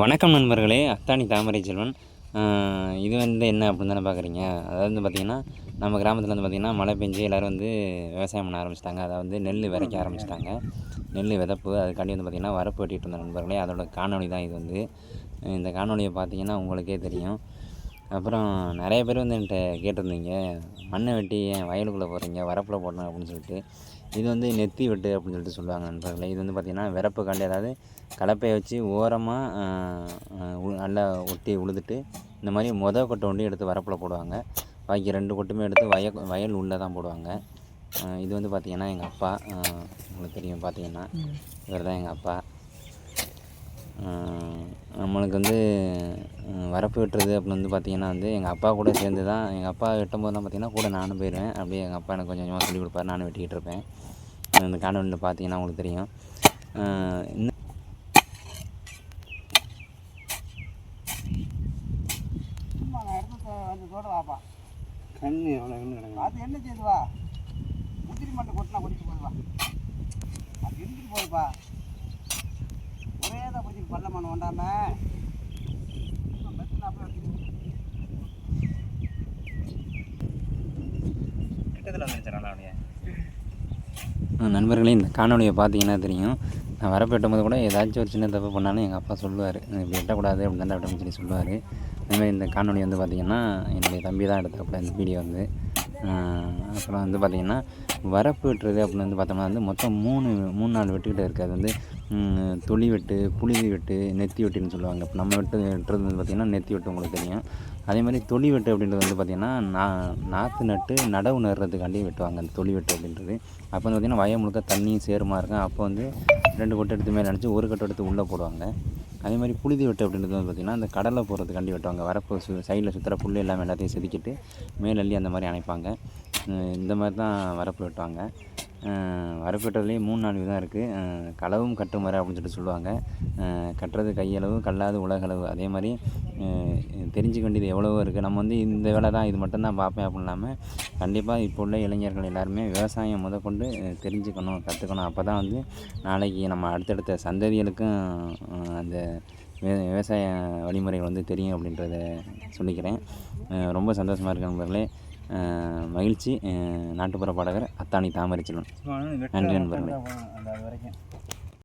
வணக்கம் நண்பர்களே அத்தானி தாமரை செல்வன். இது வந்து என்ன அப்படின்னு தானே பார்க்குறீங்க அதாவது வந்து பார்த்திங்கன்னா நம்ம கிராமத்தில் வந்து பார்த்திங்கன்னா மழை பெஞ்சு எல்லோரும் வந்து விவசாயம் பண்ண ஆரம்பிச்சிட்டாங்க. அதாவது வந்து நெல் விதைக்க ஆரம்பிச்சிட்டாங்க. நெல் விதப்பு அதுக்காண்டி வந்து பார்த்திங்கன்னா வரப்பு வெட்டிகிட்டு இருந்த நண்பர்களே அதோட காணொலி தான் இது வந்து. இந்த காணொளியை பார்த்தீங்கன்னா உங்களுக்கே தெரியும். அப்புறம் நிறைய பேர் வந்து என்கிட்ட கேட்டிருந்தீங்க மண்ணை வெட்டி ஏன் வயலுக்குள்ளே போகிறீங்க வரப்பில் போடணும் அப்படின்னு சொல்லிட்டு. இது வந்து நெத்தி வெட்டு அப்படின்னு சொல்லிட்டு சொல்லுவாங்க நண்பர்களே. இது வந்து பார்த்திங்கன்னா விறப்புக்காண்டி அதாவது கலப்பையை வச்சு ஓரமாக நல்லா ஒட்டி உழுதுட்டு இந்த மாதிரி மொதல் கொட்டை ஒண்டி எடுத்து வரப்பில் போடுவாங்க. பாக்கி ரெண்டு கொட்டுமே எடுத்து வய வயல் உள்ளே தான் போடுவாங்க. இது வந்து பார்த்திங்கன்னா எங்கள் அப்பா உங்களுக்கு தெரியும் பார்த்தீங்கன்னா. இவர் தான் எங்கள் அப்பா. நம்மளுக்கு வந்து வரப்பு வெட்டுறது அப்படின்னு வந்து பார்த்திங்கன்னா வந்து எங்கள் அப்பா கூட சேர்ந்து தான் எங்கள் அப்பா வெட்டும்போது தான் பார்த்திங்கன்னா கூட நானும் போயிடுவேன் அப்படியே எங்கள் அப்பா எனக்கு கொஞ்சம் கொஞ்சமாக சொல்லிக் கொடுப்பாரு. நானும் வெட்டிக்கிட்டு இருப்பேன். இந்த காணொலியில் பார்த்தீங்கன்னா உங்களுக்கு தெரியும். இன்னும் கண்ணு எவ்வளோ கண்ணு கிடக்கு அது என்ன செய்யுது வா? முந்திரி மட்டும் கொட்டினா கொட்டிட்டு போதுவா அது இருந்துட்டு போதுப்பா பள்ளமான ஆஹ் நண்பர்களே இந்த காணொலியை பார்த்தீங்கன்னா தெரியும். நான் வரப்பு வெட்டும்போது கூட ஏதாச்சும் ஒரு சின்ன தப்பு பண்ணாலும் எங்கள் அப்பா சொல்லுவார். இப்படி வெட்டக்கூடாது அப்படி தான் வெட்டணும்னு சொல்லி சொல்லுவார். அதேமாதிரி இந்த காணொலி வந்து பார்த்திங்கன்னா என்னுடைய தம்பி தான் எடுத்தாப்புல இந்த வீடியோ வந்து. அப்புறம் வந்து பார்த்திங்கன்னா வரப்பு வெட்டுறது அப்படின்னு வந்து பார்த்தோம்னா வந்து மொத்தம் மூணு மூணு நாள் வெட்டுக்கிட்ட இருக்குது அது வந்து துளி தொளி வெட்டு புழுதி வெட்டு நெத்தி வெட்டுன்னு சொல்லுவாங்க. இப்போ நம்ம வெட்டு வெட்டுறது வந்து பார்த்திங்கன்னா நெத்தி வெட்டு உங்களுக்கு தெரியும். அதே மாதிரி தொளி வெட்டு அப்படின்றது வந்து பார்த்திங்கன்னா நா நாற்று நட்டு நடவு நடுறதுக்காண்டி வெட்டுவாங்க. அந்த தொளி வெட்டு அப்படின்றது. அப்போ வந்து பார்த்திங்கன்னா வய முழுக்க தண்ணியும் சேருமா இருக்கும். அப்போ வந்து ரெண்டு கொட்டை எடுத்து மேலே நினச்சி ஒரு கொட்டை எடுத்து உள்ளே போடுவாங்க. அதே மாதிரி புழுதி வெட்டு அப்படின்றது வந்து பார்த்திங்கன்னா அந்த கடலை போகிறதுக்காண்டி வெட்டுவாங்க. வரப்பு சு சைடில் சுற்றுற புல் எல்லாமே எல்லாத்தையும் செதுக்கிட்டு மேலள்ளி அந்த மாதிரி அணைப்பாங்க. இந்த மாதிரி தான் வரப்பு வெட்டுவாங்க. வரப்பெற்றதுலேயே மூணு நாலு விதம் இருக்குது களவும் கட்டும் அப்படின்னு சொல்லிட்டு சொல்லுவாங்க. கட்டுறது கையளவு கல்லாது உலகளவு. அதே மாதிரி தெரிஞ்சுக்க வேண்டியது எவ்வளவோ இருக்குது நம்ம வந்து இந்த வேலை தான் இது மட்டும்தான் பார்ப்பேன் அப்படின்னு இல்லாமல் கண்டிப்பாக இப்போ உள்ள இளைஞர்கள் எல்லாருமே விவசாயம் முதற்கொண்டு தெரிஞ்சுக்கணும் கற்றுக்கணும் அப்போ தான் வந்து நாளைக்கு நம்ம அடுத்தடுத்த சந்ததிகளுக்கும் அந்த விவசாய வழிமுறைகள் வந்து தெரியும் அப்படின்றத சொல்லிக்கிறேன். ரொம்ப சந்தோஷமாக இருக்கு நண்பர்களே. மகிழ்ச்சி நாட்டுப்புற பாடகர் அத்தானி தாமரை செல்வன் நன்றி நண்பர்களே. அந்த அது வரைக்கும்